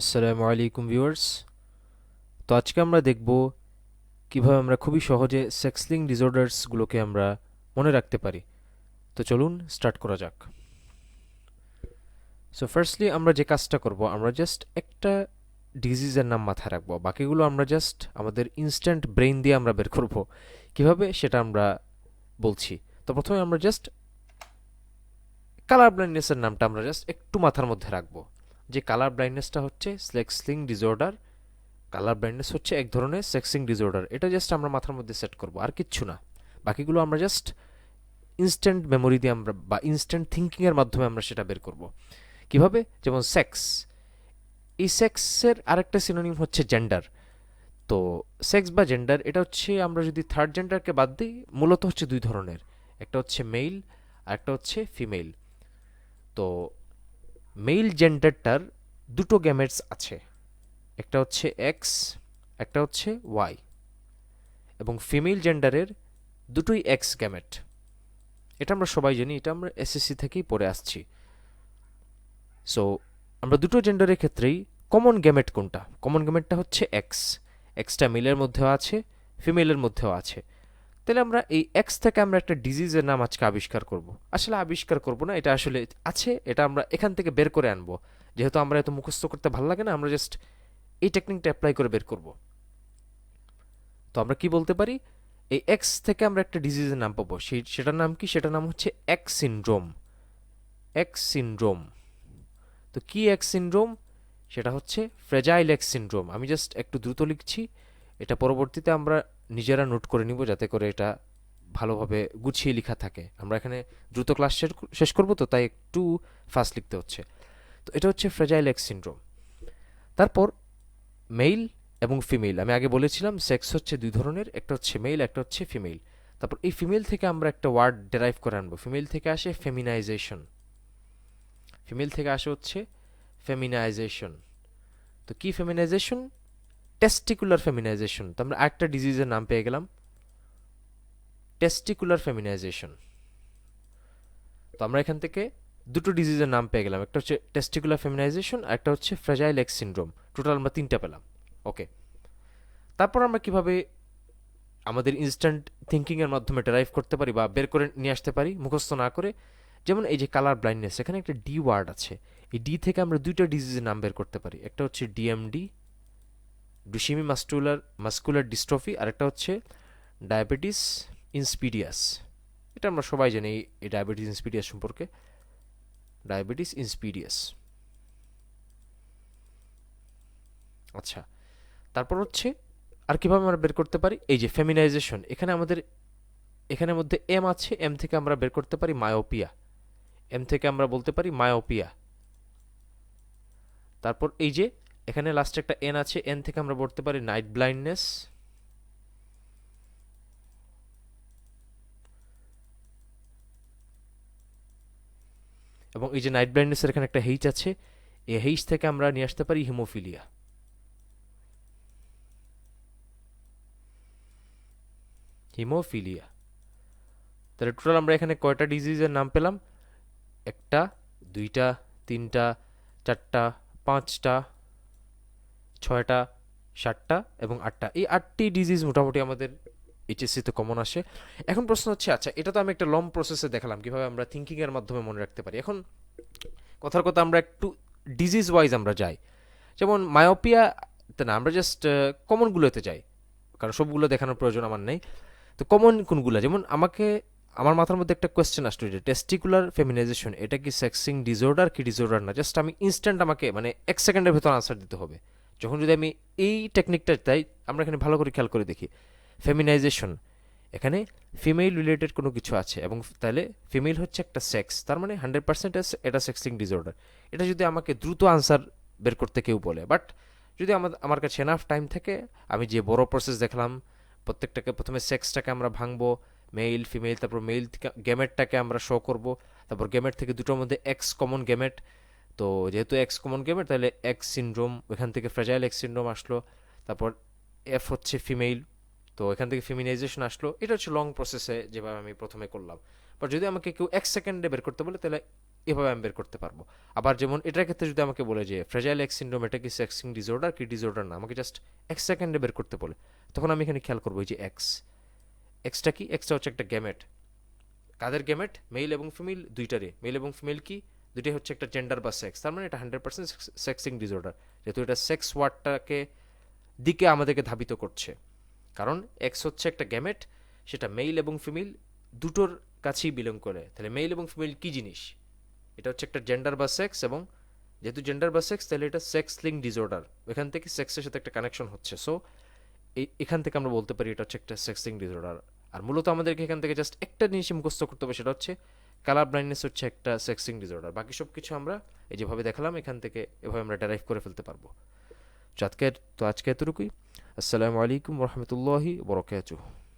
আসসালামু আলাইকুম ভিউয়ার্স। তো আজকে আমরা দেখব কীভাবে আমরা খুবই সহজে সেক্সলিং ডিসঅর্ডার্সগুলোকে আমরা মনে রাখতে পারি। তো চলুন স্টার্ট করা যাক। সো ফার্স্টলি আমরা যে কাজটা করব, আমরা জাস্ট একটা ডিজিজের নাম মাথায় রাখব। বাকিগুলো আমরা জাস্ট আমাদের ইনস্ট্যান্ট ব্রেইন দিয়ে আমরা বের করব। কীভাবে? সেটা আমরা বলছি। তো প্রথমে আমরা জাস্ট কালার ব্লাইন্ডনেসের নামটা আমরা জাস্ট একটু মাথার মধ্যে রাখব। যে কালার ব্লাইন্ডনেসটা হচ্ছে সেক্সলিং ডিসঅর্ডার কালার ব্লাইন্ডনেস হচ্ছে এক ধরনের সেক্সিং ডিসঅর্ডার এটা জাস্ট আমরা মাথার মধ্যে সেট করব, আর কিচ্ছু না। বাকিগুলো আমরা জাস্ট ইনস্ট্যান্ট মেমোরি দিয়ে আমরা বা ইনস্ট্যান্ট থিঙ্কিংয়ের মাধ্যমে আমরা সেটা বের করব। কীভাবে? যেমন সেক্স এই সেক্সের আরেকটা সিনোনিম হচ্ছে জেন্ডার তো সেক্স বা জেন্ডার এটা হচ্ছে আমরা যদি থার্ড জেন্ডারকে বাদ দিই, মূলত হচ্ছে দুই ধরনের। একটা হচ্ছে মেল আর একটা হচ্ছে ফিমেল তো মেল জেন্ডারটার দুটো গ্যামেটস আছে। একটা হচ্ছে এক্স একটা হচ্ছে ওয়াই এবং ফিমেল জেন্ডারের দুটোই এক্স গ্যামেট এটা আমরা সবাই জানি, এটা আমরা এসএসসি থেকেই পড়ে আসছি। সো আমরা দুটো জেন্ডারের ক্ষেত্রেই কমন গ্যামেট কোনটা? কমন গ্যামেটটা হচ্ছে এক্স এক্সটা মেলের মধ্যেও আছে ফিমেলের মধ্যেও আছে। তাহলে আমরা এই এক্স থেকে আমরা একটা ডিজিজের নাম আজকে আবিষ্কার করব। আসলে আবিষ্কার করব না, এটা আসলে আছে, এটা আমরা এখান থেকে বের করে আনব। যেহেতু আমরা এত মুখস্থ করতে ভালো লাগে না, আমরা জাস্ট এই টেকনিকটা অ্যাপ্লাই করে বের করব। তো আমরা কি বলতে পারি? এই এক্স থেকে আমরা একটা ডিজিজের নাম পাবো। সেই, সেটার নাম কি? সেটার নাম হচ্ছে এক্স সিনড্রোম এক্স সিনড্রোম তো কি এক্স সিনড্রোম সেটা হচ্ছে ফ্রেজাইল এক্স সিনড্রোম আমি জাস্ট একটু দ্রুত লিখছি। এটা পরবর্তীতে আমরা নিজেরা নোট করে নিব যাতে করে এটা ভালোভাবে গুছিয়ে লেখা থাকে। আমরা এখানে দ্রুত ক্লাস শেষ করব তো তাই একটু ফাস্ট লিখতে হচ্ছে। তো এটা হচ্ছে ফ্রেজাইল এক্স সিনড্রোম তারপর মেইল এবং ফিমেল আমি আগে বলেছিলাম সেক্স হচ্ছে দুই ধরনের, একটা হচ্ছে মেইল একটা হচ্ছে ফিমেল তারপর এই ফিমেল থেকে আমরা একটা ওয়ার্ড ডেরাইভ করে আনব। ফিমেল থেকে আসে ফেমিনাইজেশন ফিমেল থেকে আসে হচ্ছে ফেমিনাইজেশন তো কি ফেমিনাইজেশন টেস্টিকুলার ফেমিনাইজেশন তো আমরা একটা ডিজিজের নাম পেয়ে গেলাম। টেস্টিকুলার ফেমিনাইজেশন তো আমরা এখান থেকে দুটো ডিজিজের নাম পেয়ে গেলাম। একটা হচ্ছে টেস্টিকুলার ফেমিনাইজেশন আর একটা হচ্ছে ফ্রেজাইল এক্স সিন্ড্রোম টোটাল আমরা তিনটা পেলাম। ওকে তারপর আমরা কীভাবে আমাদের ইনস্ট্যান্ট থিঙ্কিংয়ের মাধ্যমে ড্রাইভ করতে পারি বা বের করে নিয়ে আসতে পারি, মুখস্থ না করে? যেমন এই যে কালার ব্লাইন্ডনেস এখানে একটা ডি ওয়ার্ড আছে। এই ডি থেকে আমরা দুইটা ডিজিজের নাম বের করতে পারি। একটা হচ্ছে ডিএমডি ডুসিমি মাস্কুলার মাস্কুলার ডিস্ট্রফি আর একটা হচ্ছে ডায়াবেটিস ইনস্পিডিয়াস এটা আমরা সবাই জানি এই ডায়াবেটিস ইনস্পিডিয়াস সম্পর্কে। ডায়াবেটিস ইনস্পিডিয়াস আচ্ছা তারপর হচ্ছে আর কীভাবে আমরা বের করতে পারি? এই যে ফেমিনাইজেশন এখানে আমাদের এখানের মধ্যে এম আছে এম থেকে আমরা বের করতে পারি মায়োপিয়া এম থেকে আমরা বলতে পারি মায়োপিয়া তারপর এই যে এখানে লাস্টে একটা এন আছে এন থেকে আমরা বলতে পারি নাইট ব্লাইন্ডনেস এবং এই যে নাইট ব্লাইন্ডনেসের এখানে একটা হেইচ আছে, এই হেইচ থেকে আমরা নিয়ে আসতে পারি হিমোফিলিয়া হিমোফিলিয়া তাহলে টোটাল আমরা এখানে কয়টা ডিজিজের নাম পেলাম? একটা, দুইটা, তিনটা, চারটা, পাঁচটা ছয়টা, সাতটা এবং আটটা। এই আটটি ডিজিজ মোটামুটি আমাদের এইচএসসিতে কমন আসে। এখন প্রশ্ন হচ্ছে আচ্ছা এটা তো আমি একটা লং প্রসেসে দেখালাম, কীভাবে আমরা থিঙ্কিংয়ের মাধ্যমে মনে রাখতে পারি। এখন কথার কথা আমরা একটু ডিজিজ ওয়াইজ আমরা যাই। যেমন মায়োপিয়া না, আমরা জাস্ট কমনগুলোতে যাই। কারণ সবগুলো দেখানোর প্রয়োজন আমার নেই। তো কমন কোনগুলো? যেমন আমাকে, আমার মাথার মধ্যে একটা কোয়েশ্চেন আসলো যে টেস্টিকুলার ফেমিনাইজেশন এটা কি সেক্সিং ডিসঅর্ডার কি ডিসঅর্ডার না? জাস্ট আমি ইনস্ট্যান্ট আমাকে মানে এক সেকেন্ডের ভেতর আনসার দিতে হবে। যখন যদি আমি এই টেকনিকটা তাই, আমরা এখানে ভালো করে খেয়াল করে দেখি। ফেমিনাইজেশন এখানে ফিমেল রিলেটেড কোনো কিছু আছে এবং তাহলে ফিমেল হচ্ছে একটা সেক্স তার মানে হান্ড্রেড পার্সেন্ট এটা সেক্সিং ডিসঅর্ডার এটা যদি আমাকে দ্রুত আনসার বের করতে কেউ বলে বাট যদি আমার আমার কাছে এনাফ টাইম থেকে, আমি যে বড় প্রসেস দেখলাম, প্রত্যেকটাকে প্রথমে সেক্সটাকে আমরা ভাঙবো মেল ফিমেল তারপর মেল গেমেটটাকে আমরা শো করব, তারপর গেমেট থেকে দুটোর মধ্যে এক্স কমন গ্যামেট তো যেহেতু এক্স কমন গ্যামেট তাহলে এক্স সিনড্রোম ওখান থেকে ফ্রেজাইল এক্স সিনড্রোম আসলো। তারপর এফ হচ্ছে ফিমেল তো এখান থেকে ফিমিনাইজেশন আসলো। এটা হচ্ছে লং প্রসেসে যেভাবে আমি প্রথমে করলাম। বাট যদি আমাকে কেউ এক সেকেন্ডে বের করতে বলে, তাহলে এভাবে আমি বের করতে পারব। আবার যেমন এটার ক্ষেত্রে যদি আমাকে বলে যে ফ্রেজাইল এক্স সিন্ড্রোম এটা কি সেক্সিং ডিসঅর্ডার কি ডিসঅর্ডার না? আমাকে জাস্ট এক সেকেন্ডে বের করতে বলে, তখন আমি এখানে খেয়াল করব যে এক্স এক্সটা কি? এক্সটা হচ্ছে একটা গ্যামেট কাদের গ্যামেট মেল এবং ফিমেল দুইটারে মেল এবং ফিমেল কি? দুইটাই হচ্ছে একটা জেন্ডার বা সেক্স তার মানে এটা হান্ড্রেড পার্সেন্ট সেক্সিং ডিসঅর্ডার যেহেতু এটা সেক্স ওয়ার্ডটাকে দিকে আমাদেরকে ধাবিত করছে। কারণ এক্স হচ্ছে একটা গ্যামেট সেটা মেইল এবং ফিমেল দুটোর কাছেই বিলং করে। তাহলে মেইল এবং ফিমেল কী জিনিস? এটা হচ্ছে একটা জেন্ডার বা সেক্স এবং যেহেতু জেন্ডার বা সেক্স তাহলে এটা সেক্স লিঙ্ক ডিসঅর্ডার এখান থেকে সেক্সের সাথে একটা কানেকশন হচ্ছে। সো এখান থেকে আমরা বলতে পারি এটা হচ্ছে একটা সেক্সিং ডিসঅর্ডার আর মূলত আমাদেরকে এখান থেকে জাস্ট একটা জিনিস মুখস্থ করতে হবে, সেটা হচ্ছে কালার ব্লাইন্ডনেস হচ্ছে একটা সেক্সিং ডিসঅর্ডার বাকি সব কিছু আমরা এই যেভাবে দেখালাম, এখান থেকে এভাবে আমরা ডেরাইভ করে ফেলতে পারব। তো আজকে তো আজকে এতটুকুই। আসসালামু আলাইকুম রহমতুল্লাহি বরকাতুহ।